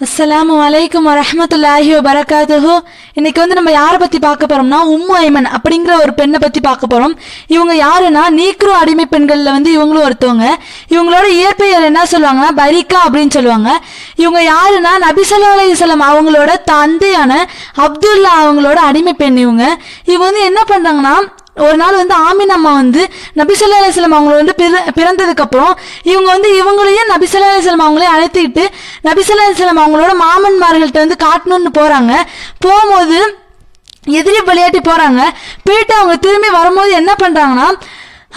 அஸ்ஸலாமு அலைக்கும் வரஹ்மத்துல்லாஹி வபரகாத்துஹு இன்னைக்கு வந்து நம்ம யாரை பத்தி பார்க்க போறோம்னா உம்மு ஐமன் அப்படிங்கிற ஒரு பெண்ணை பத்தி பார்க்க போறோம். இவங்க யாருன்னா நீக்ரோ அடிமை பெண்கள்ல வந்து இவங்களும் ஒருத்தவங்க. இவங்களோட இயற்பெயர் என்ன சொல்லுவாங்கன்னா பரிகா அப்படின்னு சொல்லுவாங்க. இவங்க யாருன்னா நபிசல்லா அலையம் அவங்களோட தந்தையான அப்துல்லா அவங்களோட அடிமை பெண் இவங்க. இவங்க வந்து என்ன பண்றாங்கன்னா ஒரு நாள் வந்து ஆமீன் அம்மா வந்து நபிசல்லா அலிஸ்லாம் அவங்களை வந்து பிற பிறந்ததுக்கு அப்புறம் இவங்க வந்து இவங்களையும் நபிசல்லா அலிஸ்லாம் அவங்களையும் அழைத்துக்கிட்டு நபிசல்லா அலிஸ்லாம் அவங்களோட மாமன்மார்கள்ட்ட வந்து காட்டணும்னு போறாங்க. போகும்போது எதிரி விளையாட்டி போறாங்க. போயிட்டு அவங்க திரும்பி வரும்போது என்ன பண்றாங்கன்னா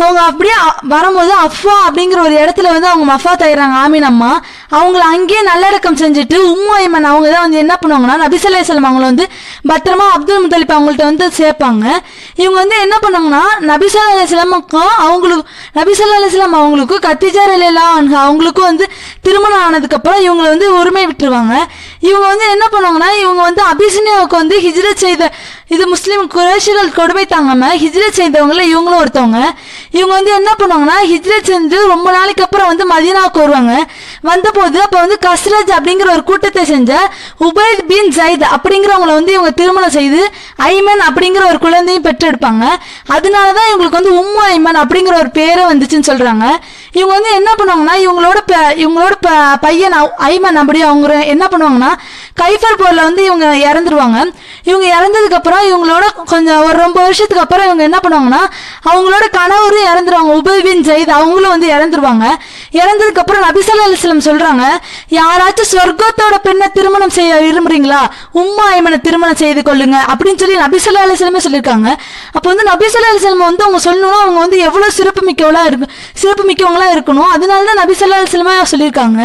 அவங்க அப்படியே வரும்போது அஃபா அப்படிங்கிற ஒரு இடத்துல வந்து அவங்க மஃபா தயிறாங்க ஆமீன் அம்மா. அவங்கள அங்கேயே நல்லடக்கம் செஞ்சுட்டு உம்மு ஐமன் அவங்க தான் வந்து என்ன பண்ணுவாங்கன்னா நபிசல்லா அலிஸ்லாம் அவங்கள வந்து பத்திரமா அப்துல் முத்தலிப் அவங்கள்ட்ட வந்து சேர்ப்பாங்க. இவங்க வந்து என்ன பண்ணாங்கன்னா நபிசல்லா அலிஸ்லாமுக்கும் அவங்களுக்கு நபிசல்லா அலிஸ்லாம் அவங்களுக்கும் கத்திஜார் அலிலா அவங்களுக்கும் வந்து திருமணம் ஆனதுக்கப்புறம் இவங்களை வந்து உரிமை விட்டுருவாங்க. இவங்க வந்து என்ன பண்ணுவாங்கன்னா இவங்க வந்து அபிசினியாவுக்கு வந்து ஹிஜ்ரத் செய்த இது முஸ்லீம் குரேஷிகள் கொடுமை தாங்காம ஹிஜ்ரத் செய்தவங்கள இவங்களும் ஒருத்தவங்க. இவங்க வந்து என்ன பண்ணுவாங்கன்னா ஹிஜ்ரத் செஞ்சு ரொம்ப நாளைக்கு அப்புறம் வந்து மதீனாவுக்கு வருவாங்க. வந்தபோது அப்போ வந்து கஸ்ரஜ் அப்படிங்கிற ஒரு கூட்டத்தை செஞ்ச உபைத் பின் ஜைத் அப்படிங்கிறவங்கள வந்து இவங்க திருமணம் செய்து ஐமன் அப்படிங்கிற ஒரு குழந்தையும் பெற்றெடுப்பாங்க. அதனால தான் இவங்களுக்கு வந்து உம்மு ஐமன் அப்படிங்கிற ஒரு பேரை வந்துச்சுன்னு சொல்கிறாங்க இவங்க வந்து என்ன பண்ணுவாங்கன்னா இவங்களோட ப- இவங்களோட ப- பையன் அவ்- ஐமன் அப்படி அவங்க என்ன பண்ணுவாங்கன்னா கைஃபர் போர்ல வந்து இவங்க இறந்துருவாங்க. இவங்க இறந்ததுக்கு அப்புறம் இவங்களோட கொஞ்சம் ஒரு ரொம்ப வருஷத்துக்கு அப்புறம் இவங்க என்ன பண்ணுவாங்கன்னா அவங்களோட கணவரும் இறந்துருவாங்க. உபவின் ஜெயித் அவங்களும் வந்து இறந்துருவாங்க. இறந்ததுக்கு அப்புறம் நபிசல்லா அலிஸ்லம் சொல்றாங்க யாராச்சும் சொர்க்கத்தோட பெண்ணை திருமணம் செய்ய விரும்புறீங்களா? உம்மா ஐமனை திருமணம் செய்து கொள்ளுங்க. அப்படின்னு சொல்லி நபிசல்லா அலிஸ்லமே சொல்லியிருக்காங்க அப்போ வந்து நபிசல்லா அலிஸ்லம் வந்து அவங்க சொல்லணும்னா அவங்க வந்து எவ்வளவு சிறப்பு மிக்கவளா இருக்கு சிறப்பு மிக்கவங்களா இருக்கணும் அதனால தான் நபிசல்லா அலிஸ்லமே சொல்லியிருக்காங்க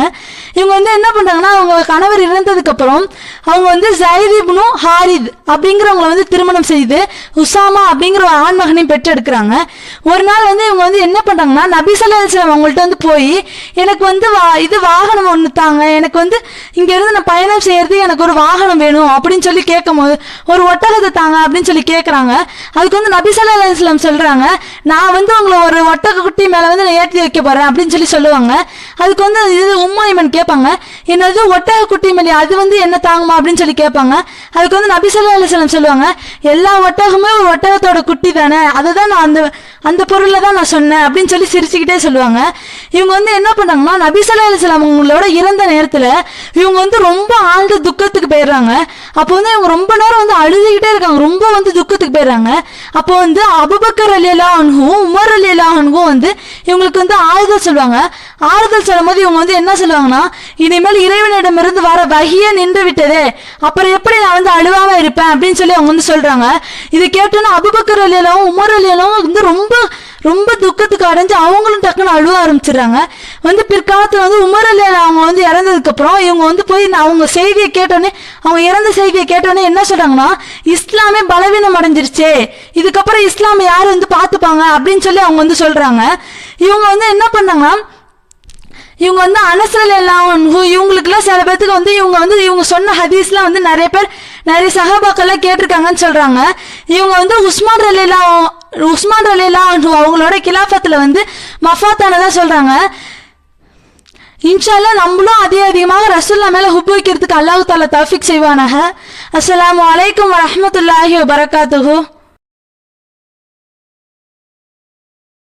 இவங்க வந்து என்ன பண்றாங்கன்னா அவங்க கணவர் இறந்ததுக்கு அப்புறம் அவங்க வந்து ஜைதிப்னு ஹாரித் அப்படிங்கிறவங்கள வந்து திருமணம் செய்து உசாமா அப்படிங்கிற ஒரு ஆண்மகனையும் பெற்றெடுக்கிறாங்க. ஒரு நாள் வந்து இவங்க வந்து என்ன பண்ணுறாங்கன்னா நபிசல்லா அலிஸ்லாம் அவங்கள்ட்ட வந்து போய் எனக்கு வந்து வா- இது வாகனம் ஒன்று தாங்க. எனக்கு வந்து இங்கேருந்து நான் பயணம் செய்யறது எனக்கு ஒரு வாகனம் வேணும் அப்படின்னு சொல்லி கேட்கும்போது ஒரு ஒட்டகத்தை தாங்க அப்படின்னு சொல்லி கேட்குறாங்க. அதுக்கு வந்து நபிசல்லா அலிஸ்லாம் சொல்கிறாங்க நான் வந்து உங்களை ஒரு ஒட்டக குட்டி மேலே வந்து நான் ஏற்றி வைக்க போகிறேன் அப்படின்னு சொல்லி சொல்லுவாங்க. அதுக்கு வந்து இது உம்மாயிமன் கேட்பாங்க என்னது ஒட்டக குட்டி மேலே அது வந்து என்ன என்ன தாங்குமா அப்படின்னு சொல்லி கேட்பாங்க. அதுக்கு வந்து நபிசல்லா அலிஸ்லாம் சொல்லுவாங்க எல்லா ஒட்டகமே ஒரு ஒட்டகத்தோட குட்டி தானே அதுதான் நான் அந்த அந்த பொருளை தான் நான் சொன்னேன் அப்படின்னு சொல்லி சிரிச்சுக்கிட்டே சொல்லுவாங்க. இவங்க வந்து என்ன பண்ணாங்கன்னா நபிசல்லா அலிஸ்லாம் அவங்களோட இறந்த நேரத்தில் இவங்க வந்து ரொம்ப ஆழ்ந்த துக்கத்துக்கு போயிடுறாங்க. அப்போ வந்து இவங்க ரொம்ப நேரம் வந்து அழுதுகிட்டே இருக்காங்க ரொம்ப வந்து துக்கத்துக்கு போயிடுறாங்க. அப்போ வந்து அபுபக்கர் அலி அனுகும் உமர் அலி அனுகும் வந்து இவங்களுக்கு வந்து ஆறுதல் சொல்லுவாங்க. ஆறுதல் சொல்லும் போது இவங்க வந்து என்ன சொல்லுவாங்கன்னா இனிமேல் இறைவனிடமிருந்து வர வகையே நின்று விட்டதே அப்புறம் எப்படி நான் வந்து அழுவாம இருப்பேன்? அப்படின்னு சொல்லி அவங்க வந்து சொல்றாங்க. இது கேட்டோன்னா அபுபக்கர் அலியலாவும் உமர் அலியலாவும் வந்து ரொம்ப ரொம்ப துக்கத்துக்கு அடைஞ்சு அவங்களும் டக்குன்னு அழுவ ஆரம்பிச்சிடுறாங்க. வந்து பிற்காலத்தில் வந்து உமர் அலி அவங்க வந்து இறந்ததுக்கு அப்புறம் இவங்க வந்து போய் நான் அவங்க செய்தியை கேட்டோன்னே அவங்க இறந்த செய்தியை கேட்டோன்னே என்ன சொல்றாங்கன்னா இஸ்லாமே பலவீனம் அடைஞ்சிருச்சே. இதுக்கப்புறம் இஸ்லாமை யார் வந்து பார்த்துப்பாங்க? அப்படின்னு சொல்லி அவங்க வந்து சொல்றாங்க. இவங்க வந்து என்ன பண்ணாங்கன்னா இவங்க வந்து அனசல் எல்லாம் இவங்களுக்குலாம் சில பேர்த்துக்கு வந்து இவங்க வந்து இவங்க சொன்ன ஹதீஸ்லாம் வந்து நிறைய பேர் நிறைய சகாபாக்கெல்லாம் கேட்டிருக்காங்கன்னு சொல்றாங்க. இவங்க வந்து உஸ்மான் ரலிலாம் உஸ்மான் ரலிலாம் அவங்களோட கிலாஃபத்துல வந்து மஃபாத்தானதா சொல்றாங்க. இன்ஷால்லா நம்மளும் அதே அதிகமாக ரசுல்லா மேல ஹுப் வைக்கிறதுக்கு அல்லாஹ் தாலா தாஃபிக் செய்வானாக. அஸ்லாம் வலைக்கம் வரமத்துல்லாஹி வபரகாத்துஹு.